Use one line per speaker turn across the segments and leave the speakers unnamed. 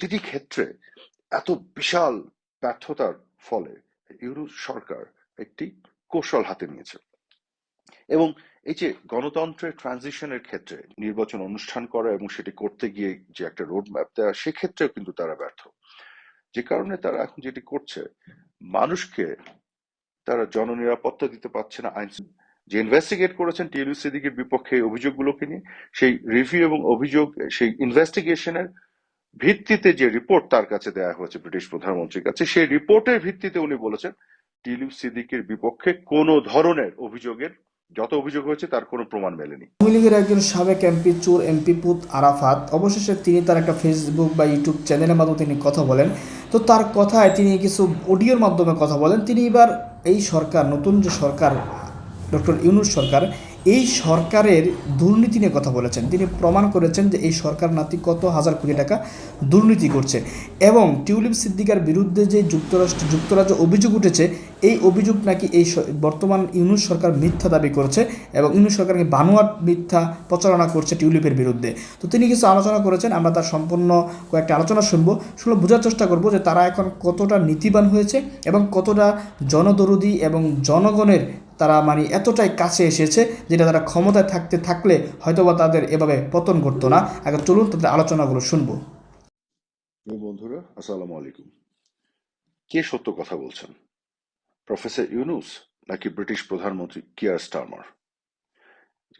প্রতিটি ক্ষেত্রে এত বিশাল ব্যর্থতার ফলে ইউরোপ সরকার একটি কৌশল হাতে নিয়েছে। এবং এই যে গণতন্ত্রের ট্রানজিশনের ক্ষেত্রে নির্বাচন অনুষ্ঠান করা এবং সেটি করতে গিয়ে যে একটা রোড ম্যাপ দেওয়া সেক্ষেত্রেও কিন্তু তারা ব্যর্থ। যে কারণে তারা এখন যেটি করছে, মানুষকে তারা জননিরাপত্তা দিতে পারছে না, আইন যে ইনভেস্টিগেট করেছেন টিএলু সিদ্দিকের বিপক্ষে অভিযোগগুলোকে নিয়ে, সেই রিভিউ এবং অভিযোগ, সেই ইনভেস্টিগেশনের ভিত্তিতে যে রিপোর্ট তার কাছে দেওয়া হয়েছে ব্রিটিশ প্রধানমন্ত্রীর কাছে, সেই রিপোর্টের ভিত্তিতে উনি বলেছেন টিএলু সিদ্দিকের বিপক্ষে কোনো ধরনের অভিযোগের যত অভিযোগ হয়েছে তার কোনো প্রমাণ মেলেনি।
আওয়ামী লীগের একজন সাবেক এমপি চোর এমপি পুত আরাফাত, অবশেষে তিনি তার একটা ফেসবুক বা ইউটিউব চ্যানেলের মাধ্যমে তিনি কথা বলেন। তো তার কথায় তিনি কিছু অডিওর মাধ্যমে কথা বলেন। তিনি এবার এই সরকার, নতুন যে সরকার, ডক্টর ইউনুস সরকার এই সরকারের দুর্নীতি নিয়ে কথা বলেছেন। তিনি প্রমাণ করেছেন যে এই সরকার নাতি কত হাজার কোটি টাকা দুর্নীতি করছে এবং টিউলিপ সিদ্দিকার বিরুদ্ধে যে যুক্তরাষ্ট্র যুক্তরাজ্য অভিযোগ উঠেছে, এই অভিযোগ নাকি এই বর্তমান ইউনুস সরকার মিথ্যা দাবি করছে এবং ইউনুস সরকারকে বানোয়াট মিথ্যা প্রচারণা করছে টিউলিপের বিরুদ্ধে। তো তিনি কিছু আলোচনা করেছেন, আমরা তার সম্পূর্ণ কয়েকটা আলোচনা শুনব। শুনে বোঝার চেষ্টা করব যে তারা এখন কতটা নীতিবান হয়েছে এবং কতটা জনদরদি এবং জনগণের তারা মানে এতটাই কাছে এসেছে যেটা তারা ক্ষমতায় থাকতে থাকলে হয়তোবা তাদের এভাবে পতন ঘটতো না। আগে চলুন তাদের আলোচনাগুলো শুনব।
বন্ধুরা, আসসালামু আলাইকুম। কে সত্য কথা বলছেন? প্রফেসর ইউনুস নাকি ব্রিটিশ প্রধানমন্ত্রী কিয়ার স্টারমার?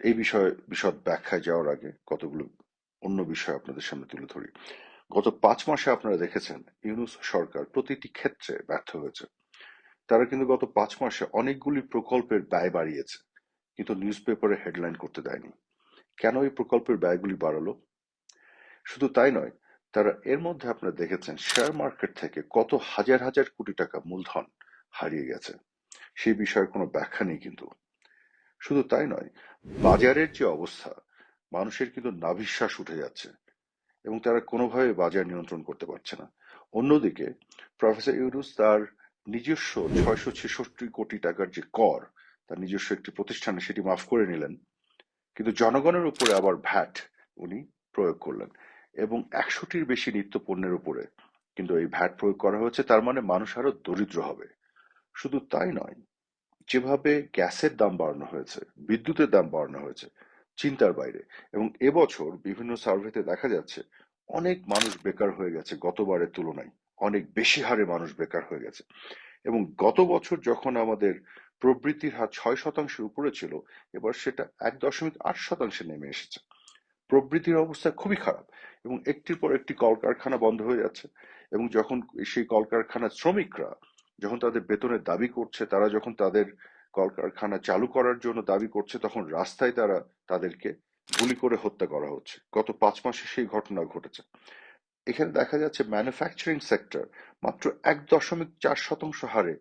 এই বিষয়ে বিশদ ব্যাখ্যায় যাওয়ার আগে কতগুলো অন্য বিষয় আপনাদের সামনে তুলে ধরি। গত পাঁচ মাসে আপনারা দেখেছেন ইউনুস সরকার প্রতিটি ক্ষেত্রে ব্যর্থ হয়েছে। তারা কিন্তু গত পাঁচ মাসে অনেকগুলি প্রকল্পের ব্যয় বাড়িয়েছে। কিন্তু নিউজ পেপারে হেডলাইন করতে দেয়নি। কেন এই প্রকল্পের ব্যয়গুলি বাড়ালো? শুধু তাই নয়, তারা এর মধ্যে আপনারা দেখেছেন শেয়ার মার্কেট থেকে কত হাজার হাজার কোটি টাকা মূলধন হারিয়ে গেছে। সেই বিষয়ে কোনো ব্যাখ্যা নেই কিন্তু। শুধু তাই নয়, বাজারের যে অবস্থা, মানুষের কিন্তু নাভিশ্বাস উঠে যাচ্ছে এবং তারা কোনোভাবে বাজার নিয়ন্ত্রণ করতে পারছে না। অন্যদিকে প্রফেসর ইউনুস তার নিজস্ব ছয়শো ছেষট্টি কোটি টাকার যে কর তার নিজস্ব একটি প্রতিষ্ঠানে, সেটি মাফ করে নিলেন। কিন্তু জনগণের উপরে আবার ভ্যাট উনি প্রয়োগ করলেন এবং একশোটির বেশি নিত্য পণ্যের উপরে কিন্তু এই ভ্যাট প্রয়োগ করা হয়েছে, তার মানে মানুষ আরও দরিদ্র হবে। শুধু তাই নয়, যেভাবে গ্যাসের দাম বাড়ানো হয়েছে, বিদ্যুতের দাম বাড়ানো হয়েছে, চিন্তার বাইরে এবং এবছর বিভিন্ন সার্ভেতে দেখা যাচ্ছে অনেক মানুষ বেকার হয়ে গেছে গতবারের তুলনায়, অনেক বেশি হারে মানুষ বেকার হয়ে গেছে এবং গত বছর যখন আমাদের প্রবৃদ্ধির হার ছয় শতাংশের উপরে ছিল, এবার সেটা এক দশমিক আট শতাংশে নেমে এসেছে। প্রবৃদ্ধির অবস্থা খুবই খারাপ এবং একটির পর একটি কলকারখানা বন্ধ হয়ে যাচ্ছে এবং যখন সেই কলকারখানার শ্রমিকরা যখন তাদের বেতনের দাবি করছে, তারা যখন তাদের কলকারখানা চালু করার জন্য দাবি করছে, তখন রাস্তায় তারা তাদেরকে গুলি করে হত্যা করা হচ্ছে। গত পাঁচ মাসে সেই ঘটনা ঘটেছে। এখানে দেখা যাচ্ছে ম্যানুফ্যাকচারিং সেক্টর মাত্র এক দশমিক চার শতাংশ হারে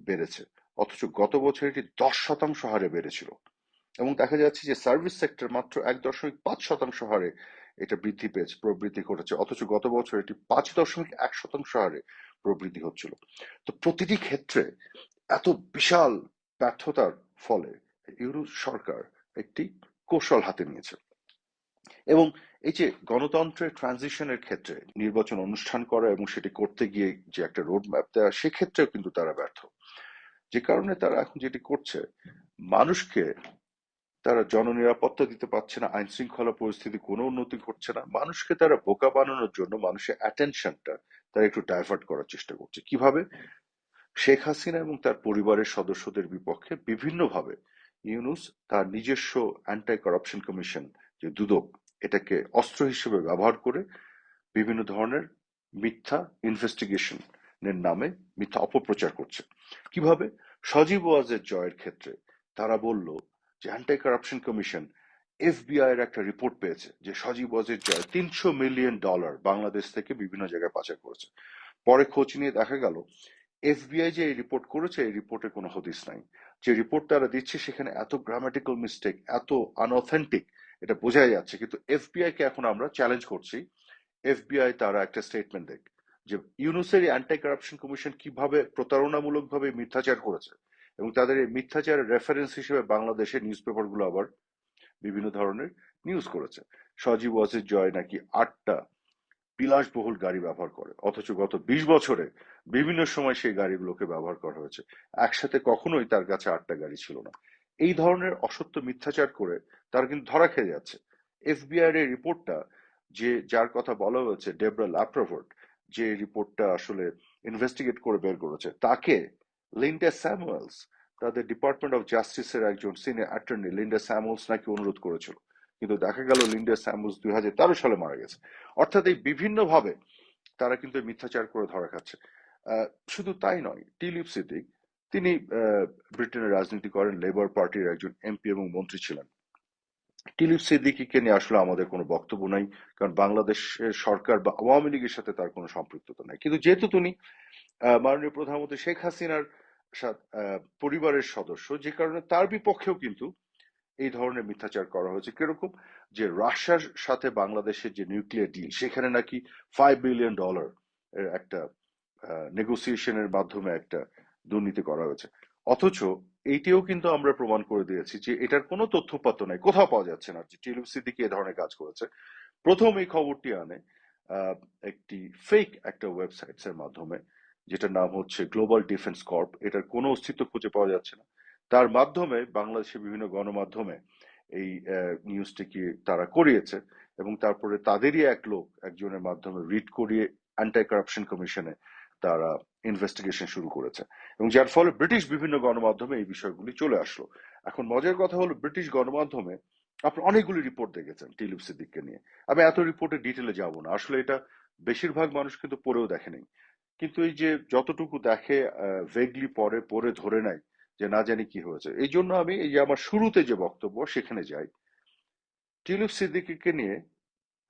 বেড়েছে। অথচ গত বছর এটি দশ শতাংশ হারে বেড়েছিল। এবং দেখা যাচ্ছে যে সার্ভিস সেক্টর মাত্র এক দশমিক পাঁচ শতাংশ হারে এটা বৃদ্ধি পেয়েছে, প্রবৃদ্ধি ঘটেছে। অথচ গত বছর এটি পাঁচ দশমিক এক শতাংশ হারে প্রবৃদ্ধি হচ্ছিল। তো প্রতিটি ক্ষেত্রে এত বিশাল ব্যর্থতার ফলে ইউরোপ সরকার একটি কৌশল হাতে নিয়েছে। এবং এই যে গণতন্ত্রের ট্রানজিশনের ক্ষেত্রে নির্বাচন অনুষ্ঠান করা এবং সেটি করতে গিয়ে যে একটা রোড ম্যাপ দেওয়া সেক্ষেত্রেও কিন্তু তারা ব্যর্থ। যে কারণে তারা এখন যেটি করছে, মানুষকে তারা জননিরাপত্তা দিতে পারছে না, আইন শৃঙ্খলা পরিস্থিতি কোনো উন্নতি ঘটছে না, মানুষকে তারা বোকা বানানোর জন্য মানুষের অ্যাটেনশনটা তারা একটু ডাইভার্ট করার চেষ্টা করছে। কীভাবে? শেখ হাসিনা এবং তার পরিবারের সদস্যদের বিপক্ষে বিভিন্নভাবে ইউনুস তার নিজস্ব অ্যান্টাই করাপশন কমিশন যে দুদক, এটাকে অস্ত্র হিসেবে ব্যবহার করে বিভিন্ন ধরনের মিথ্যা ইনভেস্টিগেশনের নামে মিথ্যা অপপ্রচার করছে। কীভাবে? সজীব ওয়াজের জয়ের ক্ষেত্রে তারা বলল যে অ্যান্টি করাপশন কমিশন এফবিআই এর একটা রিপোর্ট পেয়েছে যে সজীব ওয়াজের জয় তিনশো মিলিয়ন ডলার বাংলাদেশ থেকে বিভিন্ন জায়গায় পাচার করেছে। পরে খোঁজ নিয়ে দেখা গেল এফবিআই যে রিপোর্ট করেছে, এই রিপোর্টে কোনো হদিস নাই। যে রিপোর্ট তারা দিচ্ছে সেখানে এত গ্রামাটিক্যাল মিস্টেক এত আনঅথেন্টিক এটা বোঝাই যাচ্ছে। কিন্তু এফবিআই কে এখন আমরা চ্যালেঞ্জ করছি। এফবিআই তারা একটা স্টেটমেন্ট দেখ যে ইউনুসের অ্যান্টি করাপশন কমিশন কীভাবে প্রতারণামূলকভাবে মিথ্যাচার করেছে এবং তাদের এই মিথ্যাচারের রেফারেন্স হিসেবে বাংলাদেশের নিউজ পেপারগুলো আবার বিভিন্ন ধরনের নিউজ করেছে। সজীব ওয়াজের জয় নাকি আটটা বিলাসবহুল গাড়ি ব্যবহার করে, অথচ গত বিশ বছরে বিভিন্ন সময় সেই গাড়িগুলোকে ব্যবহার করা হয়েছে। একসাথে কখনোই তার কাছে আটটা গাড়ি ছিল না। এই ধরনের অসত্য মিথ্যাচার করে তারা কিন্তু ধরা খেয়ে যাচ্ছে। এফবিআই এর রিপোর্টটা যে যার কথা বলা হয়েছে ডেবরা ল্যাপ্রোভোর্ট যে রিপোর্টটা আসলে ইনভেস্টিগেট করে বের করেছে, তাকে লিন্ডা স্যামুয়েলস, তাদের ডিপার্টমেন্ট অফ জাস্টিসের একজন সিনিয়র অ্যাটর্নি লিন্ডা স্যামুয়েলস নাকি অনুরোধ করেছিল। কিন্তু দেখা গেল লিন্ডা স্যামুয়েলস দুই হাজার তেরো সালে মারা গেছে। অর্থাৎ এই বিভিন্ন ভাবে তারা কিন্তু মিথ্যাচার করে ধরা খাচ্ছে। শুধু তাই নয় টিলিপ সিদ্দিক তিনি ব্রিটেনের রাজনীতি করেন লেবার পার্টির একজন এমপি এবং মন্ত্রী ছিলেন। টিলিপ সিদ্দিকিকে নিয়ে আসলে আমাদের কোনো বক্তব্য নাই, কারণ বাংলাদেশের সরকার বা আওয়ামী লীগের সাথে তার কোনো সম্পৃক্ততা নাই। কিন্তু যেহেতু তিনি মাননীয় প্রধানমন্ত্রী শেখ হাসিনার পরিবারের সদস্য, যে কারণে তার বিপক্ষেও কিন্তু এই ধরনের মিথ্যাচার করা হয়েছে। কীরকম? যে রাশিয়ার সাথে বাংলাদেশের যে নিউক্লিয়ার ডিল সেখানে নাকি ফাইভ বিলিয়ন ডলার এর একটা নেগোসিয়েশনের মাধ্যমে একটা দুর্নীতি করা হয়েছে। অথচ এইটিও কিন্তু আমরা প্রমাণ করে দিয়েছি যে এটার কোনো তথ্যপাত্র নাই। কোথাও পাওয়া যাচ্ছে না। যে টিলুপ সিদ্দিকি এ ধরনের কাজ করেছে। প্রথম এই খবরটি আনে একটি ফেক একটা ওয়েবসাইটস এর মাধ্যমে, যেটার নাম হচ্ছে গ্লোবাল ডিফেন্স কর্প এটার কোনো অস্তিত্ব খুঁজে পাওয়া যাচ্ছে না। তার মাধ্যমে বাংলাদেশের বিভিন্ন গণমাধ্যমে এই নিউজটিকে তারা করিয়েছে এবং তারপরে তাদেরই এক লোক একজনের মাধ্যমে রিড করিয়ে অ্যান্টি কারাপশন কমিশনে তারা ইনভেস্টিগেশন শুরু করেছে। এবং যার ফলে ব্রিটিশ বিভিন্ন গণমাধ্যমে এই বিষয়গুলি চলে আসলো। এখন মজার কথা হলো, ব্রিটিশ গণমাধ্যমে আপনি অনেকগুলি রিপোর্ট দেখেছেন টিলিপ সিদ্দিককে নিয়ে। আমি এত রিপোর্টে ডিটেলে যাব না। আসলে এটা বেশিরভাগ মানুষ কিন্তু পড়েও দেখেনি কিন্তু এই যে যতটুকু দেখে ভেগলি পরে পরে ধরে নেয় যে না জানি কি হয়েছে। এই জন্য আমি এই যে আমার শুরুতে যে বক্তব্য, সেখানে যাই। টিলিপ সিদ্দিকিকে নিয়ে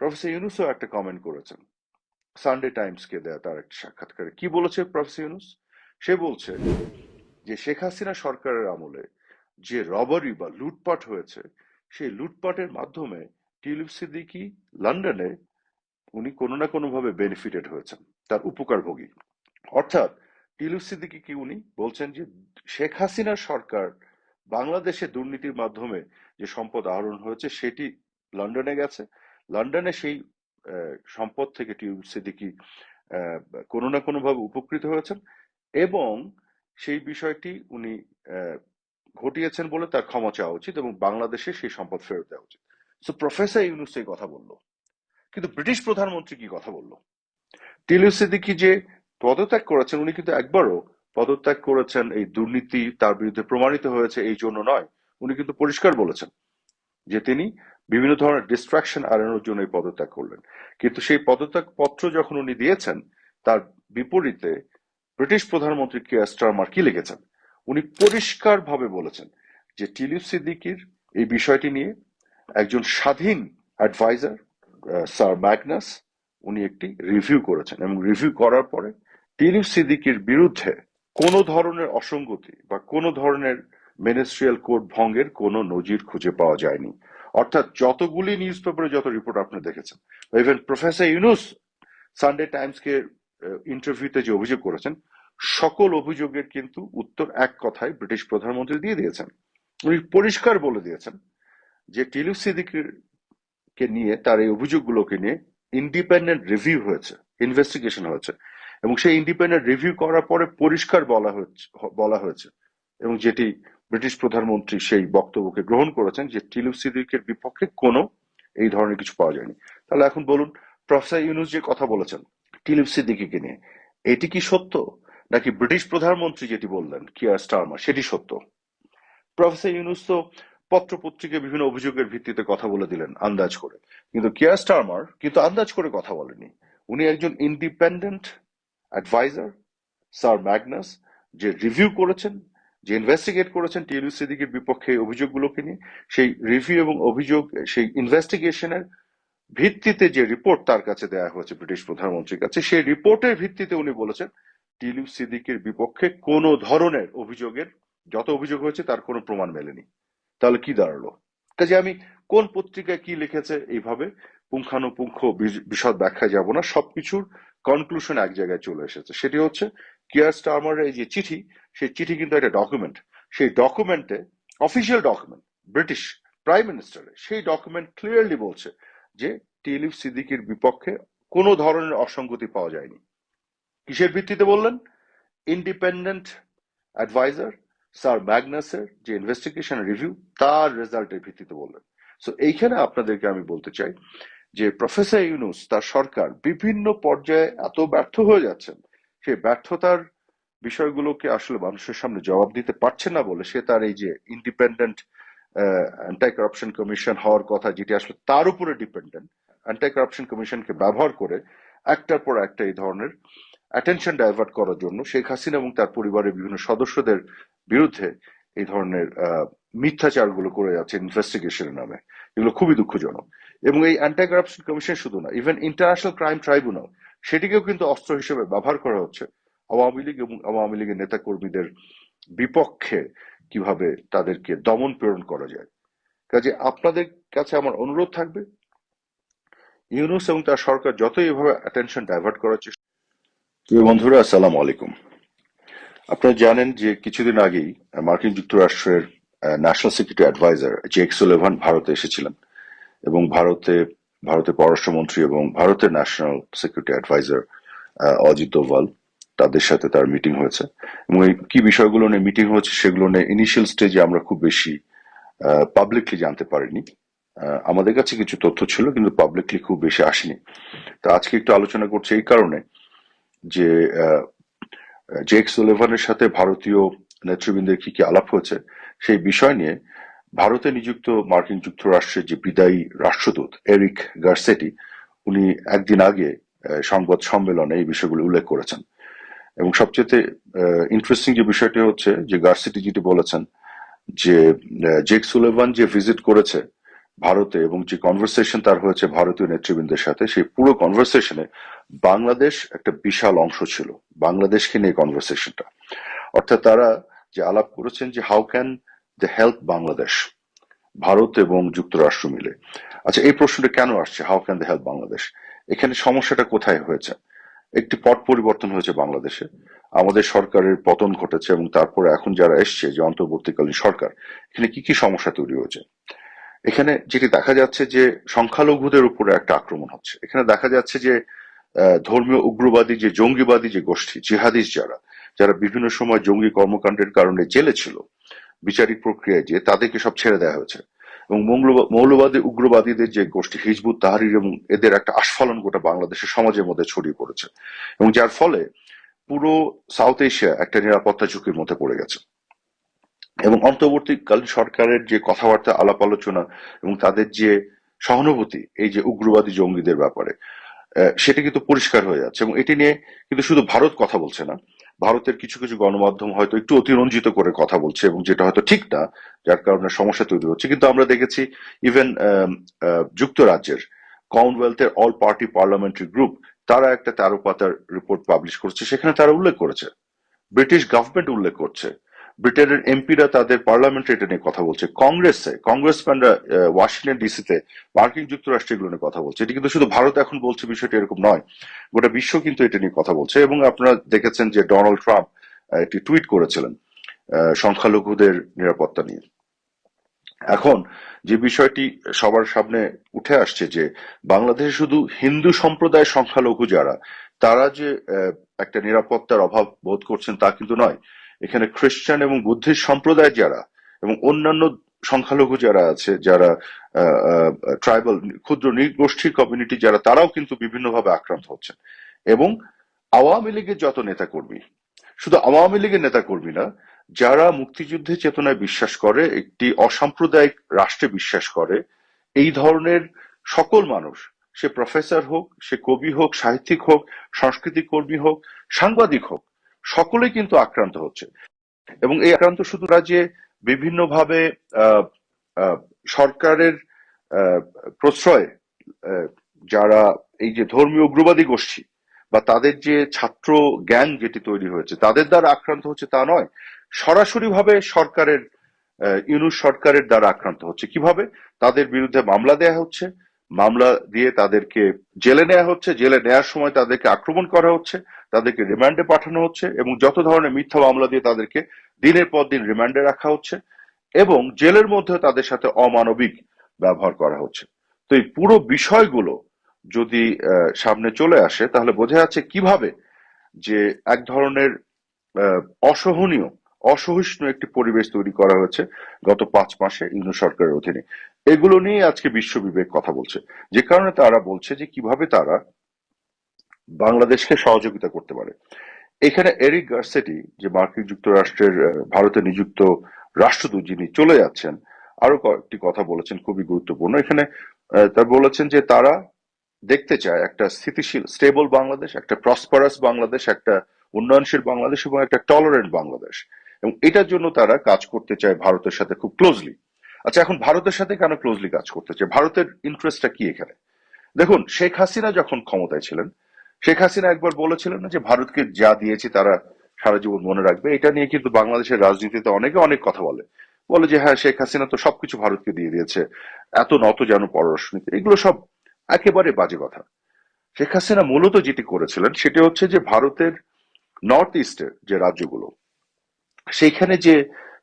প্রফেসর ইউনুসও একটা কমেন্ট করেছেন। সানডে টাইমসকে দেয়া, তার একটা সাক্ষাৎকারে। কি বলেছে প্রফেসর ইউনুস? সে বলছে যে শেখ হাসিনা সরকারের আমলে যে রবারি বা লুটপাট হয়েছে, সেই লুটপাটের মাধ্যমে টিউলিপ সিদ্দিকি লন্ডনে উনি কোনো না কোনো ভাবে বেনিফিটেড হয়েছেন, তার উপকারভোগী। অর্থাৎ টিউলিপ সিদ্দিকি কি উনি? বলছেন যে শেখ হাসিনার সরকার বাংলাদেশে দুর্নীতির মাধ্যমে যে সম্পদ আহরণ হয়েছে, সেটি লন্ডনে গেছে। লন্ডনে সেই সম্পদ থেকে টিউলিপ সিদ্দিকি কোনো না কোনো ভাবে উপকৃত হয়েছেন এবং সেই বিষয়টি উনি ঘটিয়েছেন বলে তার ক্ষমা চাওয়া উচিত এবং বাংলাদেশে সেই সম্পদ ফেরত দেওয়া উচিত। সো প্রফেসর ইউনুস এই কথা বলল। কিন্তু ব্রিটিশ প্রধানমন্ত্রী কি কথা বলল? টিলিউ সিদ্দিকি যে পদত্যাগ করেছেন, উনি কিন্তু একবারও পদত্যাগ করেছেন, এই দুর্নীতি তার বিরুদ্ধে প্রমাণিত হয়েছে, এই জন্য নয়। উনি কিন্তু পরিষ্কার বলেছেন। যে তিনি বিভিন্ন ধরনের ডিস্ট্রাকশন এড়ানোর জন্য এই পদত্যাগ করলেন। কিন্তু সেই পদত্যাগ পত্র যখন উনি দিয়েছেন, তার বিপরীতে ব্রিটিশ প্রধানমন্ত্রী কেয়ার স্টারমার কি লিখেছেন? উনি পরিষ্কার ভাবে বলেছেন যে টিলিপ সিদ্দিকির এই বিষয়টি নিয়ে একজন স্বাধীন অ্যাডভাইজার স্যার ম্যাগনাস, উনি একটি রিভিউ করেছেন এবং রিভিউ করার পরে টিলিপ সিদ্দিকির বিরুদ্ধে কোনো ধরনের অসঙ্গতি বা কোনো ধরনের মিনিস্ট্রিয়াল কোড ভঙ্গের কোনো নজির খুঁজে পাওয়া যায়নি। অর্থাৎ যতগুলি নিউজ পেপারে যত রিপোর্ট আপনি দেখেছেন ইভেন প্রফেসর ইউনুস সানডে টাইমসকে ইন্টারভিউতে যে অভিযোগ করেছেন, সকল অভিযোগের কিন্তু উত্তর এক কথায় ব্রিটিশ প্রধানমন্ত্রী দিয়ে দিয়েছেন। উনি পরিষ্কার বলে দিয়েছেন যে টিলুপ সিদ্দিকির কে নিয়ে, তার এই অভিযোগগুলোকে নিয়ে ইন্ডিপেন্ডেন্ট রিভিউ হয়েছে ইনভেস্টিগেশন হয়েছে। এবং সেই ইন্ডিপেন্ডেন্ট রিভিউ করার পরে পরিষ্কার বলা হয়েছে বলা হয়েছে। এবং যেটি ব্রিটিশ প্রধানমন্ত্রী সেই বক্তব্যকে গ্রহণ করেছেন যে টিলুপ সিদ্দিকের বিপক্ষে কোনো এই ধরনের কিছু পাওয়া যায়নি। তাহলে এখন বলুন, প্রফেসর ইউনুস যে কথা বলেছেন টিলুপ সিদ্দিকিকে নিয়ে, এটি কি সত্য? নাকি ব্রিটিশ প্রধানমন্ত্রী যেটি বললেন, কিয়ার স্টারমার, সেটি সত্য? প্রফেসর ইউনুস তো পত্র পত্রিকায় বিভিন্ন অভিযোগের ভিত্তিতে কথা বলে দিলেন আন্দাজ করে। কিন্তু কিয়ার স্টারমার কিন্তু আন্দাজ করে কথা বলেনি উনি একজন ইন্ডিপেন্ডেন্ট অ্যাডভাইজার, স্যার ম্যাগনাস, যে রিভিউ করেছেন যে ইনভেস্টিগেট করেছেন টিএলইউ সিদ্দিকের বিপক্ষে অভিযোগগুলোকে নিয়ে, সেই রিভিউ এবং অভিযোগ, সেই ইনভেস্টিগেশনের ভিত্তিতে যে রিপোর্ট তার কাছে দেওয়া হয়েছে ব্রিটিশ প্রধানমন্ত্রীর কাছে, সেই রিপোর্টের ভিত্তিতে উনি বলেছেন টিলিপ সিদ্দিকের বিপক্ষে কোনো ধরনের অভিযোগের যত অভিযোগ হয়েছে তার কোনো প্রমাণ মেলেনি। তাহলে কি দাঁড়াল? কাজে আমি কোন পত্রিকায় কি লিখেছে এইভাবে পুঙ্খানুপুঙ্খ বিশদ ব্যাখ্যা যাব না, সবকিছুর কনক্লুশন এক জায়গায় চলে এসেছে। সেটি হচ্ছে কিয়ার স্টারমারের এই যে চিঠি, সেই চিঠি কিন্তু একটা ডকুমেন্ট সেই ডকুমেন্টে অফিসিয়াল ডকুমেন্ট ব্রিটিশ প্রাইম মিনিস্টারের সেই ডকুমেন্ট ক্লিয়ারলি বলছে যে টিলিপ সিদ্দিকির বিপক্ষে কোনো ধরনের অসঙ্গতি পাওয়া যায়নি। কিসের ভিত্তিতে বললেন? ইন্ডিপেন্ডেন্ট অ্যাডভাইজার স্যার ম্যাগনাসের যে ইনভেস্টিগেশন রিভিউ তার রেজাল্টের ভিত্তিতে বললেন। সো এইখানে আপনাদেরকে আমি বলতে চাই যে প্রফেসর ইউনুস তার সরকার বিভিন্ন পর্যায়ে এত ব্যর্থ হয়ে যাচ্ছেন সেই ব্যর্থতার বিষয়গুলোকে আসলে মানুষের সামনে জবাব দিতে পারছে না বলে সে তার এই যে ইন্ডিপেন্ডেন্ট অ্যান্টি কারাপশন কমিশন হওয়ার কথা যেটি আসলে তার উপরে ডিপেন্ডেন্ট অ্যান্টি কারাপশন কমিশনকে ব্যবহার করে একটার পর একটা এই ধরনের অ্যাটেনশন ডাইভার্ট করার জন্য শেখ হাসিনা এবং তার পরিবারের বিভিন্ন সদস্যদের বিরুদ্ধে এই ধরনের মিথ্যাচারগুলো করে যাচ্ছে ইনভেস্টিগেশনের নামে। এগুলো খুবই দুঃখজনক। এবং এই অ্যান্টি কারাপশন কমিশন শুধু না ইভেন ইন্টারন্যাশনাল ক্রাইম ট্রাইব্যুনাল সেটিকেও কিন্তু অস্ত্র হিসেবে ব্যবহার করা হচ্ছে। আওয়ামী লীগ এবং আওয়ামী লীগের নেতা কর্মীদের বিপক্ষে কীভাবে তাদেরকে দমন প্রেরণ করা যায়। কাজে আপনাদের কাছে আমার অনুরোধ থাকবে, ইউনুস এবং তার সরকার যতই এভাবে অ্যাটেনশন ডাইভার্ট করার চেষ্টা প্রিয় বন্ধুরা, আসসালামু আলাইকুম। আপনারা জানেন যে কিছুদিন আগেই মার্কিন যুক্তরাষ্ট্রের national security adviser Jake Sullivan ভারতে এসেছিলেন এবং ভারতে ভারতের পররাষ্ট্রমন্ত্রী এবং ভারতের national security adviser Ajit Doval, তাদের সাথে তার মিটিং হয়েছে। এবং এই কি বিষয়গুলো নিয়ে মিটিং হয়েছে সেগুলো নিয়ে ইনিশিয়াল স্টেজে আমরা খুব বেশি পাবলিকলি জানতে পারিনি। আমাদের কাছে কিছু তথ্য ছিল কিন্তু পাবলিকলি খুব বেশি আসেনি। তা আজকে একটু আলোচনা করছি এই কারণে যে জেক সুলেভানের সাথে ভারতীয় নেতৃবৃন্দের কি কি আলাপ হয়েছে সেই বিষয় নিয়ে ভারতে নিযুক্ত মার্কিন যুক্তরাষ্ট্রের যে বিদায়ী রাষ্ট্রদূত এরিক গার্সেটি, উনি একদিন আগে সংবাদ সম্মেলনে এই বিষয়গুলো উল্লেখ করেছেন। এবং সবচেয়ে ইন্টারেস্টিং যে বিষয়টি হচ্ছে যে গার্সেটি যেটি বলেছেন যে জেক সুলেভান যে ভিজিট করেছে ভারতে এবং যে কনভারসেশন তার হয়েছে ভারতীয় নেতৃবৃন্দের সাথে, সেই পুরো কনভারসেশনে বাংলাদেশ একটা বিশাল অংশ ছিল, বাংলাদেশকে নিয়ে কনভারসেশনটা অর্থাৎ তারা যে আলাপ করেছেন যে how can they help Bangladesh Bharat এবং যুক্তরাষ্ট্র মিলে। আচ্ছা এই প্রশ্নটা কেন আসছে? How can they help Bangladesh এখানে সমস্যাটা কোথায় হয়েছে? একটি পট পরিবর্তন হয়েছে বাংলাদেশে। আমাদের সরকারের পতন ঘটেছে এবং তারপরে এখন যারা এসছে, যে অন্তর্বর্তীকালীন সরকার, এখানে কি কি সমস্যা তৈরি হয়েছে? এখানে যেটি দেখা যাচ্ছে যে সংখ্যালঘুদের উপরে একটা আক্রমণ হচ্ছে। এখানে দেখা যাচ্ছে যে ধর্মীয় উগ্রবাদী, যে জঙ্গিবাদী, যে গোষ্ঠী জিহাদিস যারা যারা বিভিন্ন সময় জঙ্গি কর্মকাণ্ডের কারণে জেলে ছিল বিচারিক প্রক্রিয়ায় যে তাদেরকে সব ছেড়ে দেওয়া হয়েছে। এবং মৌলবাদী, উগ্রবাদীদের যে গোষ্ঠী হিজবুত, তাহারির এবং এদের একটা আস্ফালন গোটা বাংলাদেশের সমাজের মধ্যে ছড়িয়ে পড়েছে। এবং যার ফলে পুরো সাউথ এশিয়া একটা নিরাপত্তা ঝুঁকির মধ্যে পড়ে গেছে। এবং অন্তর্বর্তীকালীন সরকারের যে কথাবার্তা, আলাপ আলোচনা এবং তাদের যে সহানুভূতি, এই যে উগ্রবাদী জঙ্গিদের ব্যাপারে সেটা কিন্তু পরিষ্কার হয়ে যাচ্ছে। এবং এটি নিয়ে কিন্তু শুধু ভারত কথা বলছে না ভারতের কিছু কিছু গণমাধ্যম হয়তো একটু অতিরঞ্জিত করে কথা বলছে এবং যেটা হয়তো ঠিক না যার কারণে সমস্যা তৈরি হচ্ছে। কিন্তু আমরা দেখেছি ইভেন যুক্তরাজ্যের কমনওয়েলথের অল পার্টি পার্লামেন্টারি গ্রুপ তারা একটা তেরো পাতার রিপোর্ট পাবলিশ করছে। সেখানে তারা উল্লেখ করেছে। ব্রিটিশ গভর্নমেন্ট উল্লেখ করছে। ব্রিটেনের এমপিরা তাদের পার্লামেন্টে এটা নিয়ে কথা বলছে। কংগ্রেসে, কংগ্রেসম্যানরা ওয়াশিংটন ডিসিতে মার্কিন যুক্তরাষ্ট্রে এগুলো নিয়ে কথা বলছে। এটি কিন্তু শুধু ভারত এখন বলছে বিষয়টি এরকম নয়, গোটা বিশ্ব কিন্তু এটা নিয়ে কথা বলছে এবং আপনারা দেখেছেন যে ডোনাল্ড ট্রাম্প একটি টুইট করেছিলেন সংখ্যালঘুদের নিরাপত্তা নিয়ে। এখন যে বিষয়টি সবার সামনে উঠে আসছে যে বাংলাদেশে শুধু হিন্দু সম্প্রদায়ের সংখ্যালঘু যারা, তারা যে একটা নিরাপত্তার অভাব বোধ করছেন তা কিন্তু নয়। এখানে খ্রিস্টান এবং বুদ্ধিস্ট সম্প্রদায় যারা এবং অন্যান্য সংখ্যালঘু যারা আছে, যারা ট্রাইবাল ক্ষুদ্র নৃগোষ্ঠী কমিউনিটি যারা, তারাও কিন্তু বিভিন্নভাবে আক্রান্ত হচ্ছেন। এবং আওয়ামী লীগের যত নেতাকর্মী, শুধু আওয়ামী লীগের নেতাকর্মী না, যারা মুক্তিযুদ্ধের চেতনায় বিশ্বাস করে, একটি অসাম্প্রদায়িক রাষ্ট্রে বিশ্বাস করে, এই ধরনের সকল মানুষ, সে প্রফেসর হোক, সে কবি হোক, সাহিত্যিক হোক, সাংস্কৃতিক কর্মী হোক, সাংবাদিক হোক সকলেই কিন্তু আক্রান্ত হচ্ছে। এবং এই আক্রান্ত শুধু না যে বিভিন্নভাবে সরকারের প্রশ্রয়ে যারা এই যে ধর্মীয় উগ্রবাদী গোষ্ঠী বা তাদের যে ছাত্র গ্যাং যেটি তৈরি হয়েছে, তাদের দ্বারা আক্রান্ত হচ্ছে তা নয়। সরাসরি ভাবে সরকারের ইউনুস সরকারের দ্বারা আক্রান্ত হচ্ছে। কীভাবে? তাদের বিরুদ্ধে মামলা দেয়া হচ্ছে। মামলা দিয়ে তাদেরকে জেলে নেওয়া হচ্ছে। জেলে নেওয়ার সময় তাদেরকে আক্রমণ করা হচ্ছে। তাদেরকে রিমান্ডে পাঠানো হচ্ছে এবং যত ধরনের মিথ্যা মামলা দিয়ে তাদেরকে দিনের পর দিন রিমান্ডে রাখা হচ্ছে এবং জেলের মধ্যে তাদের সাথে অমানবিক ব্যবহার করা হচ্ছে। তো এই পুরো বিষয়গুলো যদি সামনে চলে আসে, তাহলে বোঝা যাচ্ছে কীভাবে যে এক ধরনের অসহনীয়, অসহিষ্ণু একটি পরিবেশ তৈরি করা হয়েছে গত পাঁচ মাসে ইউনু সরকারের অধীনে। এগুলো নিয়ে আজকে বিশ্ব বিবেক কথা বলছে। যে কারণে তারা বলছে যে কীভাবে তারা বাংলাদেশকে সহযোগিতা করতে পারে। এখানে এরিক গার্সেটি, যে মার্কিন যুক্তরাষ্ট্রের ভারতে নিযুক্ত রাষ্ট্রদূত যিনি চলে যাচ্ছেন, আরও কয়েকটি কথা বলেছেন, খুবই গুরুত্বপূর্ণ। এখানে তারা বলেছেন যে তারা দেখতে চায় একটা স্থিতিশীল, স্টেবল বাংলাদেশ, একটা প্রসপারাস বাংলাদেশ, একটা উন্নয়নশীল বাংলাদেশ এবং একটা টলারেন্ট বাংলাদেশ। এবং এটার জন্য তারা কাজ করতে চায় ভারতের সাথে খুব ক্লোজলি আচ্ছা এখন ভারতের সাথে কেন ক্লোজলি কাজ করতে চায়? ভারতের ইন্টারেস্টটা কি এখানে? দেখুন, শেখ হাসিনা যখন ক্ষমতায় ছিলেন শেখ হাসিনা একবার বলেছিলেন না যে ভারতকে যা দিয়েছি তারা সারা জীবন মনে রাখবে। এটা নিয়ে কিন্তু বাংলাদেশের রাজনীতিতে অনেকে অনেক কথা বলে। বলে যে হ্যাঁ শেখ হাসিনা তো সবকিছু ভারতকে দিয়ে দিয়েছে। এত নত যেন পররাষ্ট্রনীতি। এগুলো সব একেবারে বাজে কথা। শেখ হাসিনা মূলত যেটি করেছিলেন সেটি হচ্ছে যে ভারতের নর্থ ইস্টের যে রাজ্যগুলো সেখানে যে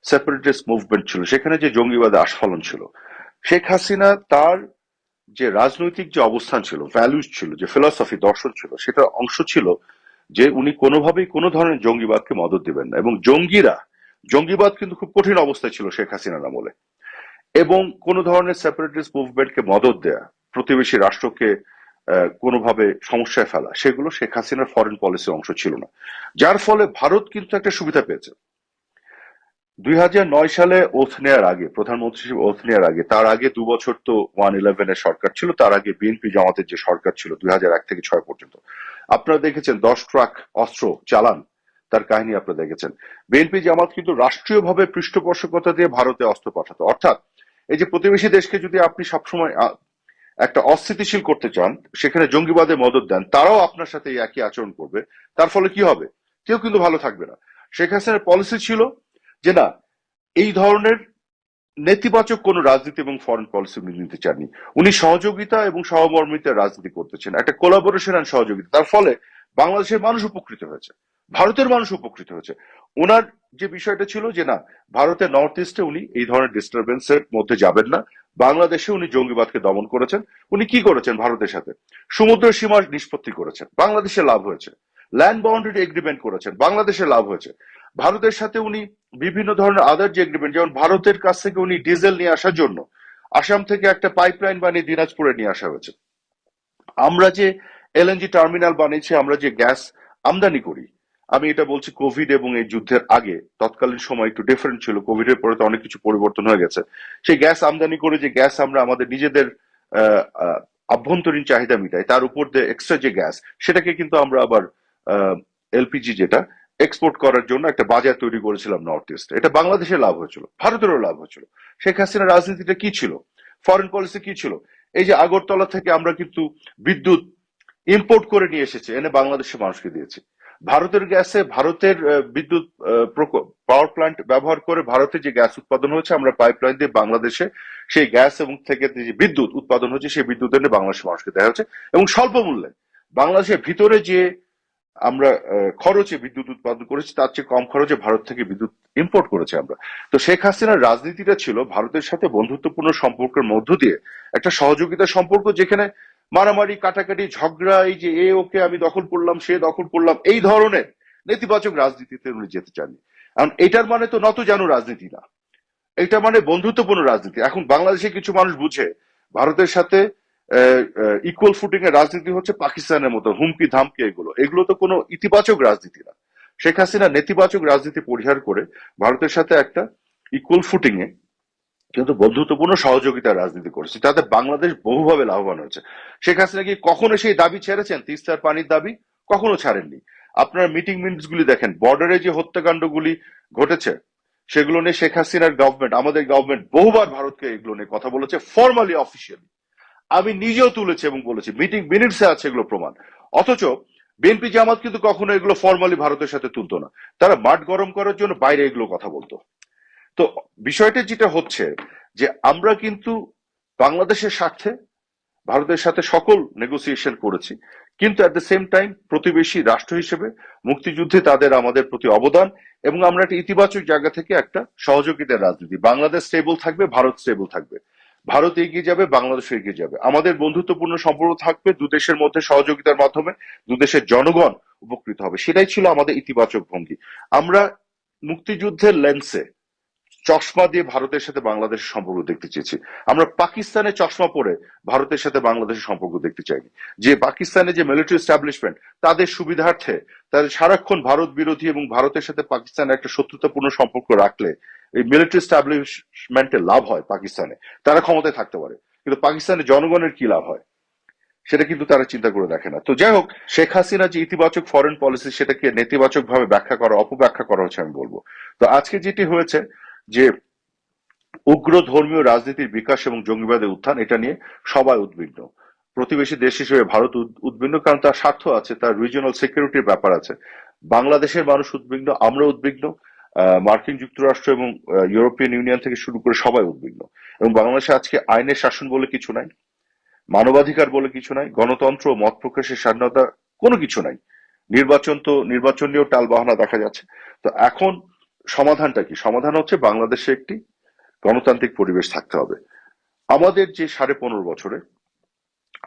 সেপারেটিস্ট মুভমেন্ট ছিল, সেখানে যে জঙ্গিবাদের আস্ফলন ছিল, শেখ হাসিনা তার যে রাজনৈতিক যে অবস্থান ছিল ভ্যালুস ছিল, যে ফিলসফি দর্শন ছিল, সেটার অংশ ছিল যে উনি কোনোভাবেই কোনো ধরনের জঙ্গিবাদকে মদত দিবেন না। এবং জঙ্গিরা, জঙ্গিবাদ কিন্তু খুব কঠিন অবস্থায় ছিল শেখ হাসিনার আমলে। এবং কোন ধরনের সেপারেটিস্ট মুভমেন্টকে মদত দেয়া, প্রতিবেশী রাষ্ট্রকে কোনোভাবে সমস্যায় ফেলা, সেগুলো শেখ হাসিনার ফরেন পলিসির অংশ ছিল না। যার ফলে ভারত কিন্তু একটা সুবিধা পেয়েছে। দুই হাজার নয় সালে ওথ নেয়ার আগে, প্রধানমন্ত্রী হিসেবে ওথ নেয়ার আগে, তার আগে দু বছর তো ওয়ান ইলেভেনের সরকার ছিল, তার আগে বিএনপি জামাতের যে সরকার ছিল দুই এক থেকে ছয় পর্যন্ত। আপনারা দেখেছেন দশ ট্রাক অস্ত্র চালান, তার কাহিনী আপনারা দেখেছেন। বিএনপি জামাত কিন্তু রাষ্ট্রীয়ভাবে পৃষ্ঠপোষকতা দিয়ে ভারতে অস্ত্র পাঠাতো। অর্থাৎ এই যে প্রতিবেশী দেশকে যদি আপনি সবসময় একটা অস্থিতিশীল করতে চান, সেখানে জঙ্গিবাদে মদত দেন, তারাও আপনার সাথে একই আচরণ করবে। তার ফলে কি হবে? কেউ কিন্তু ভালো থাকবে না। শেখ হাসিনার পলিসি ছিল যে না, এই ধরনের নেতিবাচক কোন রাজনীতি এবং ফরেন পলিসি উনি নিতে চাননি। উনি সহযোগিতা এবং সহমর্মিতার রাজনীতি করতেছেন। একটা কোলাবোরেশন এন্ড সহযোগিতা। তার ফলে বাংলাদেশের মানুষ উপকৃত হয়েছে। ভারতের মানুষ উপকৃত হয়েছে। ওনার যে বিষয়টা ছিল যে না, ভারতের নর্থ ইস্টে উনি এই ধরনের ডিস্টারবেন্স এর মধ্যে যাবেন না। বাংলাদেশে উনি জঙ্গিবাদকে দমন করেছেন। উনি কি করেছেন ভারতের সাথে? সমুদ্র সীমা নিষ্পত্তি করেছেন। বাংলাদেশে লাভ হয়েছে। ল্যান্ড বাউন্ডারি এগ্রিমেন্ট করেছেন। বাংলাদেশে লাভ হয়েছে। ভারতের সাথে উনি বিভিন্ন ধরনের আদার যে এগ্রিমেন্ট যেমন ভারতের কাছ থেকে উনি ডিজেল নিয়ে আসার জন্য আসাম থেকে একটা পাইপলাইন বানিয়ে দিনাজপুরে নিয়ে আসা হয়েছে। আমরা যে এলএনজি টার্মিনাল বানিয়েছি, আমরা যে গ্যাস আমদানি করি, আমি এটা বলছি কোভিড এবং এই যুদ্ধের আগে, তৎকালীন সময় একটু ডিফারেন্ট ছিল কোভিড এর পরে তো অনেক কিছু পরিবর্তন হয়ে গেছে। সেই গ্যাস আমদানি করে যে গ্যাস আমরা আমাদের নিজেদের আভ্যন্তরীণ চাহিদা মিটাই, তার উপর দিয়ে এক্সট্রা যে গ্যাস সেটাকে কিন্তু আমরা আবার এলপিজি যেটা এক্সপোর্ট করার জন্য একটা বাজার তৈরি করেছিলাম নর্থ ইস্ট এটা বাংলাদেশের লাভ হয়েছিল, ভারতেরও লাভ হয়েছিল। শেখ হাসিনার রাজনীতিটা কি ছিল? ফরেন পলিসি কি ছিল? এই যে আগরতলা থেকে আমরা কিন্তু বিদ্যুৎ ইম্পোর্ট করে নিয়ে এসেছি, এনে বাংলাদেশের মানুষকে দিয়েছি। ভারতের গ্যাসে ভারতের বিদ্যুৎ পাওয়ার প্ল্যান্ট ব্যবহার করে ভারতে যে গ্যাস উৎপাদন হয়েছে, আমরা পাইপলাইন দিয়ে বাংলাদেশে সেই গ্যাস এবং থেকে যে বিদ্যুৎ উৎপাদন হচ্ছে সেই বিদ্যুৎ এনে বাংলাদেশের মানুষকে দেওয়া হচ্ছে এবং স্বল্প মূল্যে বাংলাদেশের ভিতরে যে আমরা খরচে বিদ্যুৎ উৎপাদন করেছি, তার চেয়ে কম খরচে ভারত থেকে বিদ্যুৎ ইম্পোর্ট করেছি আমরা। তো শেখ হাসিনার রাজনীতিটা ছিল ভারতের সাথে বন্ধুত্বপূর্ণ সম্পর্কের মধ্য দিয়ে একটা সহযোগিতা সম্পর্ক, যেখানে মারামারি, কাটাকাটি, ঝগড়া, এই যে এ, ওকে আমি দখল করলাম, সে দখল করলাম, এই ধরনের নেতিবাচক রাজনীতিতে উনি যেতে চাননি। কারণ এটার মানে তো নত জানো রাজনীতি না। এটা মানে বন্ধুত্বপূর্ণ রাজনীতি। এখন বাংলাদেশে কিছু মানুষ বুঝে, ভারতের সাথে ইকুয়াল ফুটিং এর রাজনীতি হচ্ছে পাকিস্তানের মতো, হুমকি ধামকি এগুলো। এগুলো তো কোনো ইতিবাচক রাজনীতি না। শেখ হাসিনা নেতিবাচক রাজনীতি পরিহার করে ভারতের সাথে একটা ইকুয়াল ফুটিং এ কিন্তু বন্ধুত্বপূর্ণ সহযোগিতার রাজনীতি করেছে। তাতে বাংলাদেশ বহুভাবে লাভবান হয়েছে। শেখ হাসিনা কি কখনো সেই দাবি ছেড়েছেন? তিস্তার পানির দাবি কখনো ছাড়েননি। আপনার মিটিং মিনিটস গুলি দেখেন বর্ডারে যে হত্যাকাণ্ডগুলি ঘটেছে, সেগুলো নিয়ে শেখ হাসিনার গভর্নমেন্ট আমাদের গভর্নমেন্ট বহুবার ভারতকে এগুলো নিয়ে কথা বলেছে ফর্মালি অফিসিয়ালি আমি নিজেও তুলেছি এবং বলেছি মিটিং মিনিটসে আছে এগুলো প্রমাণ। অথচ বিএনপি জামাত কিন্তু কখনো এগুলো ফর্মালি ভারতের সাথে তুলতো না। তারা মাঠ গরম করার জন্য বাইরে এগুলো কথা বলতো। তো বিষয়টা যেটা হচ্ছে যে আমরা কিন্তু বাংলাদেশের স্বার্থে ভারতের সাথে সকল নেগোসিয়েশন করেছি। কিন্তু অ্যাট দ্য সেম টাইম প্রতিবেশী রাষ্ট্র হিসেবে মুক্তিযুদ্ধে তাদের আমাদের প্রতি অবদান এবং আমরা একটা ইতিবাচক জায়গা থেকে একটা সহযোগিতার রাজনীতি। বাংলাদেশ স্টেবল থাকবে, ভারত স্টেবল থাকবে। ভারত এগিয়ে যাবে বাংলাদেশ এগিয়ে যাবে। আমাদের বন্ধুত্বপূর্ণ সম্পর্ক থাকবে দু দেশের মধ্যে সহযোগিতার মাধ্যমে, দু দেশের জনগণ উপকৃত হবে। সেটাই ছিল আমাদের ইতিবাচক ভঙ্গি। আমরা মুক্তিযুদ্ধের লেন্সে চশমা দিয়ে ভারতের সাথে বাংলাদেশের সম্পর্ক দেখতে চেয়েছি। আমরা পাকিস্তানে চশমা পরে ভারতের সাথে বাংলাদেশের সম্পর্ক দেখতে চাইনি। যে পাকিস্তানে যে মিলিটারি এস্টাবলিশমেন্ট তাদের সুবিধার্থে, তাদের সারাক্ষণ ভারত বিরোধী এবং ভারতের সাথে পাকিস্তানের একটা শত্রুতাপূর্ণ সম্পর্ক রাখলে এই মিলিটারি এস্টাবলিশমেন্টে লাভ হয় পাকিস্তানে। তারা ক্ষমতায় থাকতে পারে, কিন্তু পাকিস্তানের জনগণের কি লাভ হয়? সেটা কিন্তু তারা চিন্তা করে দেখে না। তো যাই হোক, শেখ হাসিনা যে ইতিবাচক ফরেন পলিসি সেটাকে নেতিবাচক ভাবে ব্যাখ্যা করা, অপব্যাখ্যা করা হচ্ছে আমি বলব। তো আজকে যেটি হয়েছে যে উগ্র ধর্মীয় রাজনীতির বিকাশ এবং জঙ্গিবাদের উত্থান, এটা নিয়ে সবাই উদ্বিগ্ন। প্রতিবেশী দেশ হিসেবে ভারত উদ- উদ্বিগ্ন, কারণ তার স্বার্থ আছে, তার রিজিওনাল সিকিউরিটির ব্যাপার আছে। বাংলাদেশের মানুষ উদ্বিগ্ন আমরা উদ্বিগ্ন। মার্কিন যুক্তরাষ্ট্র এবং ইউরোপিয়ান ইউনিয়ন থেকে শুরু করে সবাই উদ্বিগ্ন। এবং বাংলাদেশে আজকে আইনের শাসন বলে কিছু নাই, মানবাধিকার বলে কিছু নাই, গণতন্ত্র মত প্রকাশের স্বাধীনতা কোনো কিছু নাই। নির্বাচন তো নির্বাচন নিয়েও টাল বাহানা দেখা যাচ্ছে। তো এখন সমাধানটা কি? সমাধান হচ্ছে বাংলাদেশে একটি গণতান্ত্রিক পরিবেশ থাকতে হবে। আমাদের যে সাড়ে পনেরো বছরে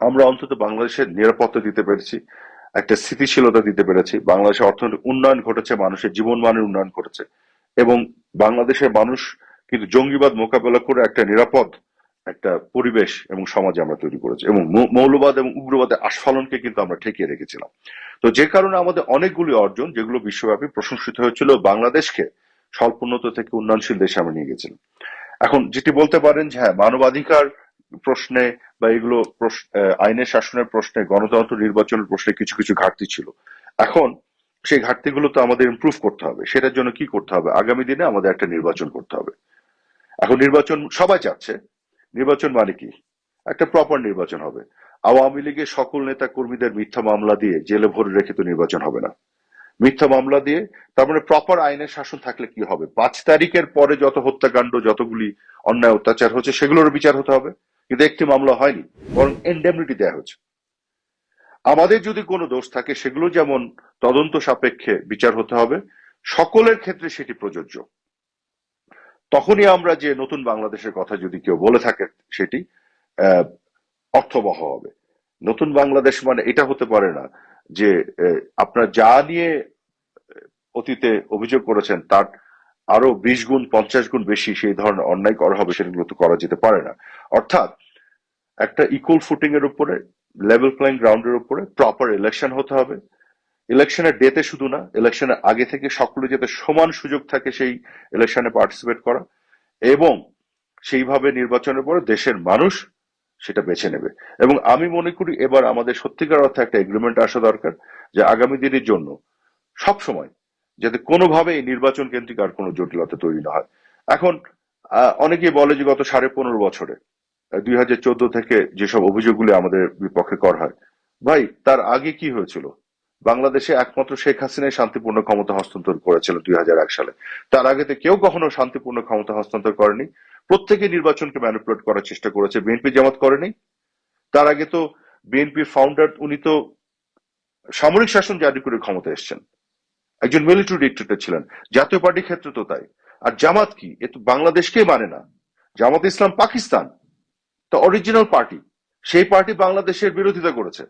আমরা অন্তত বাংলাদেশের নিরাপত্তা দিতে পেরেছি। একটা স্থিতিশীলতা দিতে পেরেছি। বাংলাদেশের অর্থনৈতিক উন্নয়ন ঘটেছে, মানুষের জীবনমানের উন্নয়ন ঘটেছে। এবং বাংলাদেশের মানুষ কিন্তু জঙ্গিবাদ মোকাবেলা করে একটা নিরাপদ একটা পরিবেশ এবং সমাজ আমরা তৈরি করেছি। এবং মৌলবাদ এবং উগ্রবাদের আস্ফালনকে কিন্তু আমরা ঠেকিয়ে রেখেছিলাম। তো যে কারণে আমাদের অনেকগুলি অর্জন, যেগুলো বিশ্বব্যাপী প্রশংসিত হয়েছিল, বাংলাদেশকে স্বল্পোন্নত থেকে উন্নয়নশীল দেশে আমরা নিয়ে গেছিলাম। এখন যেটি বলতে পারেন যে হ্যাঁ মানবাধিকার প্রশ্নে বা এগুলো আইনের শাসনের প্রশ্নে, গণতন্ত্র নির্বাচনের প্রশ্নে কিছু কিছু ঘাটতি ছিল। এখন সেই ঘাটতিগুলো তো আমাদের ইমপ্রুভ করতে হবে। সেটার জন্য কি করতে হবে? আগামী দিনে আমাদের একটা নির্বাচন করতে হবে। এখন নির্বাচন সবাই চাচ্ছে। নির্বাচন মানে কি? একটা প্রপার নির্বাচন হবে। আওয়ামী লীগের সকল নেতা কর্মীদের মিথ্যা মামলা দিয়ে জেলে ভরে রেখে তো নির্বাচন হবে না। মিথ্যা মামলা দিয়ে তার মানে প্রপার আইনের শাসন থাকলে কি হবে? পাঁচ তারিখের পরে যত হত্যাকাণ্ড, যতগুলি অন্যায় অত্যাচার হচ্ছে, সেগুলোর বিচার হতে হবে। কিন্তু একটি মামলা হয়নি, বরং এন্ডেমনিটি দেওয়া হচ্ছে আমাদের যদি কোনো দোষ থাকে, সেগুলো যেমন তদন্ত সাপেক্ষে বিচার হতে হবে, সকলের ক্ষেত্রে সেটি প্রযোজ্য। তখনই আমরা যে নতুন বাংলাদেশের কথা যদি কেউ বলে থাকে, সেটি অর্থবহ হবে। নতুন বাংলাদেশ মানে এটা হতে পারে না যে আপনার যা নিয়ে অতীতে অভিযোগ করেছেন, তার আরও বিশ গুণ, পঞ্চাশ গুণ বেশি সেই ধরনের অন্যায় করা হবে সেগুলো তো করা যেতে পারে না। অর্থাৎ একটা ইকুয়াল ফুটিং এর উপরে লেভেল প্লেইং গ্রাউন্ডের উপরে প্রপার ইলেকশন হতে হবে। ইলেকশনের ডেতে শুধু না ইলেকশনের আগে থেকে সকলে যাতে সমান সুযোগ থাকে সেই ইলেকশনে পার্টিসিপেট করা এবং সেইভাবে নির্বাচনের পরে দেশের মানুষ সেটা বেছে নেবে। এবং আমি মনে করি এবার আমাদের সত্যিকার অর্থে একটা এগ্রিমেন্ট আসা দরকার যে আগামী দিনের জন্য সব সময় যাতে কোনোভাবে এই নির্বাচন কেন্দ্রিক আর কোনো জটিলতা তৈরি না হয়। এখন আহ, অনেকেই বলে যে গত সাড়ে পনেরো বছরে দুই হাজার চোদ্দ থেকে যেসব অভিযোগগুলি আমাদের বিপক্ষে করা হয় ভাই তার আগে কি হয়েছিল? বাংলাদেশে একমাত্র শেখ হাসিনাই শান্তিপূর্ণ ক্ষমতা হস্তান্তর করেছিল দুই হাজার এক সালে। তার আগে তো কেউ কখনো শান্তিপূর্ণ ক্ষমতা হস্তান্তর করেনি। প্রত্যেকে নির্বাচনকে ম্যানিপুলেট করার চেষ্টা করেছে বিএনপি জামাত করেনি। তার আগে তো বিএনপি ফাউন্ডার উনি তো সামরিক শাসন জারি করে ক্ষমতা এসেছেন। একজন মিলিটারি ডিক্টেটর ছিলেন। জাতীয় পার্টির ক্ষেত্রে তো তাই। আর জামাত কি? এ তো বাংলাদেশকেই মানে না। জামাত ইসলাম পাকিস্তান। তো অরিজিনাল পার্টি সেই পার্টি বাংলাদেশের বিরোধিতা করেছে।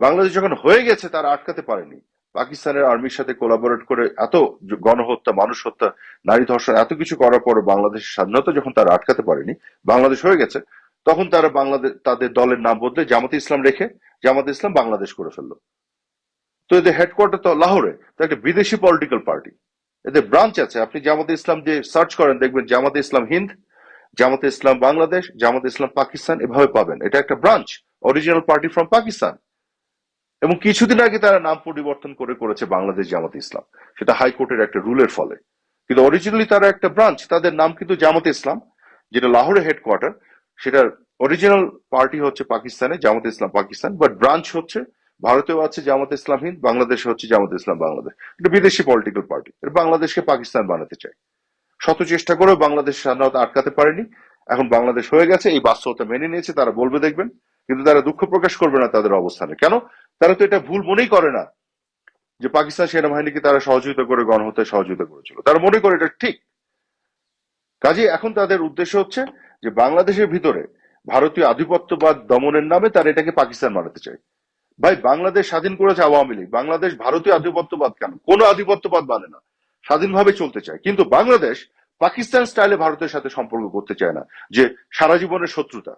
বাংলাদেশ যখন হয়ে গেছে, তারা আটকাতে পারেনি। পাকিস্তানের আর্মির সাথে কোলাবোরেট করে এত গণহত্যা মানুষ হত্যা নারী ধর্ষণ, এত কিছু করার পর বাংলাদেশের স্বাধীনতা যখন তারা আটকাতে পারেনি, বাংলাদেশ হয়ে গেছে, তখন তারা বাংলাদেশ, তাদের দলের নাম বদলে জামাত ইসলাম রেখে জামাত ইসলাম বাংলাদেশ করে ফেলল। তো এদের হেডকোয়ার্টার তো লাহোরে, তো একটা বিদেশি পলিটিক্যাল পার্টি এদের ব্রাঞ্চ আছে। আপনি জামাতে ইসলাম যে সার্চ করেন, দেখবেন জামাতে ইসলাম হিন্দ, জামাতে ইসলাম বাংলাদেশ, জামাতে ইসলাম পাকিস্তান, এভাবে পাবেন। এটা একটা branch original party from Pakistan. এবং কিছুদিন আগে তারা নাম পরিবর্তন করে করেছে বাংলাদেশ জামাতে ইসলাম। সেটা হাইকোর্টের একটা রুলের ফলে। কিন্তু অরিজিনালি তারা একটা ব্রাঞ্চ তাদের নাম কিন্তু জামাতে ইসলাম, যেটা লাহোরে হেডকোয়ার্টার সেটার অরিজিনাল পার্টি হচ্ছে পাকিস্তানে, জামাতে ইসলাম পাকিস্তান বাট ব্রাঞ্চ হচ্ছে ভারতেও আছে জামাত ইসলাম হিন্দ, বাংলাদেশে হচ্ছে জামাত ইসলাম বাংলাদেশ। এটা বিদেশি পলিটিক্যাল পার্টি বাংলাদেশকে পাকিস্তান বানাতে চায়। শত চেষ্টা করেও বাংলাদেশ স্বাধীনতা আটকাতে পারেনি। এখন বাংলাদেশ হয়ে গেছে, এই বাস্তবতা মেনে নিয়েছে, তারা বলবে দেখবেন। কিন্তু তারা দুঃখ প্রকাশ করবে না তাদের অবস্থানে। কেন? তারা তো এটা ভুল মনেই করে না যে পাকিস্তান সেনাবাহিনীকে তারা সহযোগিতা করে, গণহত্যায় সহযোগিতা করেছিল। তারা মনে করে এটা ঠিক। কাজে এখন তাদের উদ্দেশ্য হচ্ছে যে বাংলাদেশের ভিতরে ভারতীয় আধিপত্যবাদ দমনের নামে তারা এটাকে পাকিস্তান বানাতে চায়। ভাই, বাংলাদেশ স্বাধীন করেছে আওয়ামী লীগ। বাংলাদেশ ভারতীয় আধিপত্যবাদ কেন? কোনো আধিপত্যবাদ মানে না। স্বাধীনভাবে চলতে চায়। কিন্তু বাংলাদেশ পাকিস্তান স্টাইলে ভারতের সাথে সম্পর্ক করতে চায় না, যে সারা জীবনের শত্রুতা।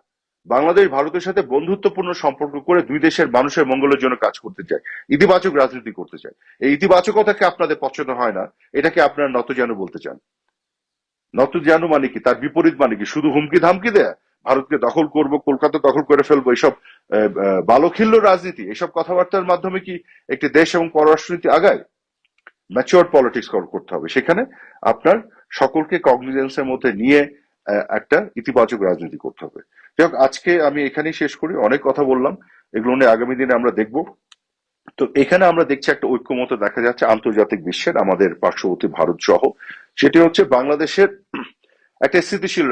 বাংলাদেশ ভারতের সাথে বন্ধুত্বপূর্ণ সম্পর্ক করে দুই দেশের মানুষের মঙ্গলের জন্য কাজ করতে চায়, ইতিবাচক রাজনীতি করতে চায়। এই ইতিবাচকতাকে আপনাদের পছন্দ হয় না, এটাকে আপনারা নত যেন বলতে চান। নত যেন মানে কি? তার বিপরীত মানে কি? শুধু হুমকি ধামকি দেয়া? ভারতকে দখল করব, কলকাতা দখল করে ফেলব এইসব বালখিল্য রাজনীতি, এসব কথাবার্তার মাধ্যমে কি একটি দেশ এবং পররাষ্ট্রনীতি আগায়? ম্যাচিওর পলিটিক্স করতে হবে। সেখানে আপনার সকলকে কগনিজেন্সের মধ্যে নিয়ে একটা ইতিবাচক রাজনীতি করতে হবে। যাই আজকে আমি এখানেই শেষ করি। অনেক কথা বললাম। এগুলো নিয়ে আগামী দিনে আমরা দেখব। তো এখানে আমরা দেখছি একটা ঐক্যমত দেখা যাচ্ছে আন্তর্জাতিক বিশ্বের, আমাদের পার্শ্ববর্তী ভারত সহ সেটি হচ্ছে বাংলাদেশের, একটা স্থিতিশীল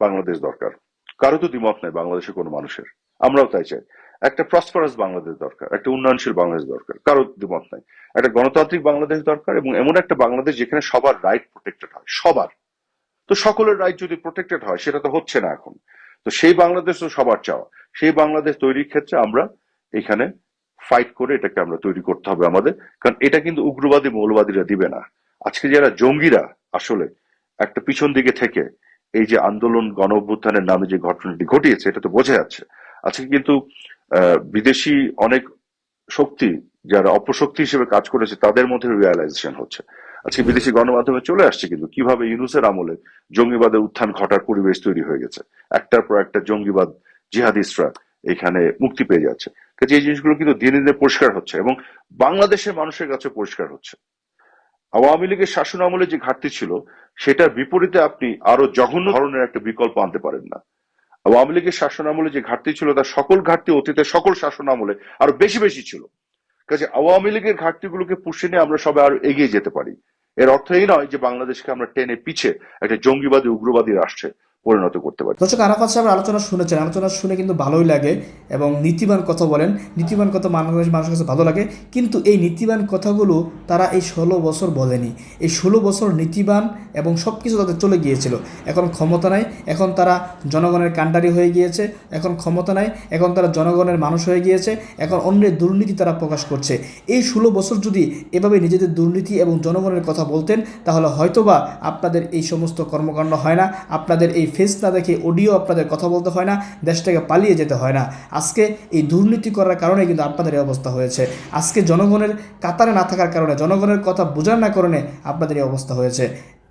বাংলাদেশ দরকার। কারও তো দ্বিমত নাই বাংলাদেশের কোনো মানুষের। আমরাও তাই চাই। একটা প্রসপারাস বাংলাদেশ দরকার, একটা উন্নয়নশীল বাংলাদেশ দরকার, কারও দ্বিমত নাই। একটা গণতান্ত্রিক বাংলাদেশ দরকার এবং এমন একটা বাংলাদেশ যেখানে সবার রাইট প্রোটেক্টেড হয়, সবার। তো সকলের রাইট যদি প্রোটেক্টেড হয়, সেটা তো হচ্ছে না এখন। তো সেই বাংলাদেশ তো সবার চাওয়া। সেই বাংলাদেশ তৈরির ক্ষেত্রে আমরা এখানে ফাইট করে এটাকে আমরা তৈরি করতে হবে আমাদের। কারণ এটা কিন্তু উগ্রবাদী মৌলবাদীরা দিবে না। আজকে যারা জঙ্গিরা আসলে একটা পিছন দিকে থেকে এই যে আন্দোলন গণ অভ্যুত্থানের নামে যে ঘটনাটি ঘটিয়েছে, এটা তো বোঝা যাচ্ছে। আজকে কিন্তু বিদেশি অনেক শক্তি যারা অপশক্তি হিসেবে কাজ করেছে, তাদের মধ্যে রিয়ালাইজেশন হচ্ছে। আজকে বিদেশি গণমাধ্যমে চলে আসছে কিন্তু, কীভাবে ইউনুসের আমলে জঙ্গিবাদের উত্থান ঘটার পরিবেশ তৈরি হয়ে গেছে? একটার পর একটা জঙ্গিবাদ জিহাদিস্টরা এখানে মুক্তি পেয়ে যাচ্ছে। কাজে এই জিনিসগুলো কিন্তু দিনে দিনে পরিষ্কার হচ্ছে এবং বাংলাদেশের মানুষের কাছে পরিষ্কার হচ্ছে। আওয়ামী লীগের শাসন আমলে যে ঘাটতি ছিল, সেটার বিপরীতে আপনি আরও জঘন্য ধরনের একটা বিকল্প আনতে পারেন না। আওয়ামী লীগের শাসন আমলে যে ঘাটতি ছিল, তার সকল ঘাটতি অতীতে সকল শাসন আমলে আরও বেশি বেশি ছিল। কাজে আওয়ামী লীগের ঘাটতিগুলোকে পুষে নিয়ে আমরা সবাই আরও এগিয়ে যেতে পারি। এর অর্থ এই নয় যে বাংলাদেশকে আমরা টেনে পিছে একটা জঙ্গিবাদী, উগ্রবাদী রাষ্ট্রে পরিণত করতে পারি।
দর্শক আরাফাত সাহেবের আলোচনা শুনেছেন। আলোচনা শুনে কিন্তু ভালোই লাগে এবং নীতিবান কথা বলেন। নীতিবান কথা মানুষ মানুষের কাছে ভালো লাগে। কিন্তু এই নীতিবান কথাগুলো তারা এই ষোলো বছর বলেনি। এই ষোলো বছর নীতিবান এবং সব কিছু তাদের চলে গিয়েছিল। এখন ক্ষমতা নাই। এখন তারা জনগণের কাণ্ডারি হয়ে গিয়েছে। এখন ক্ষমতা নাই। এখন তারা জনগণের মানুষ হয়ে গিয়েছে। এখন অন্যের দুর্নীতি তারা প্রকাশ করছে। এই ষোলো বছর যদি এভাবে নিজেদের দুর্নীতি এবং জনগণের কথা বলতেন, তাহলে হয়তোবা আপনাদের এই সমস্ত কর্মকাণ্ড হয় না। আপনাদের এই ফেস না দেখে অডিও আপনাদের কথা বলতে হয় না দেশ থেকে পালিয়ে যেতে হয় না। আজকে এই দুর্নীতি করার কারণে কিন্তু আপনাদের এই অবস্থা হয়েছে। আজকে জনগণের কাতারে না থাকার কারণে, জনগণের কথা বোঝার না কারণে আপনাদের এই অবস্থা হয়েছে।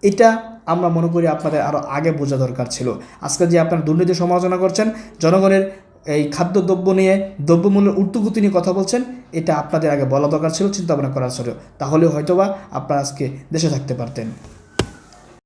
এটা আমরা মনে করি আপনাদের আরও আগে বোঝা দরকার ছিল। আজকে যে আপনারা দুর্নীতি সমালোচনা করছেন, জনগণের এই খাদ্যদ্রব্য নিয়ে, দ্রব্যমূল্যের উর্তুগতি নিয়ে কথা বলছেন, এটা আপনাদের আগে বলা দরকার ছিল, চিন্তা ভাবনা করার ছিল। তাহলে হয়তোবা আপনারা আজকে দেশে থাকতে পারতেন।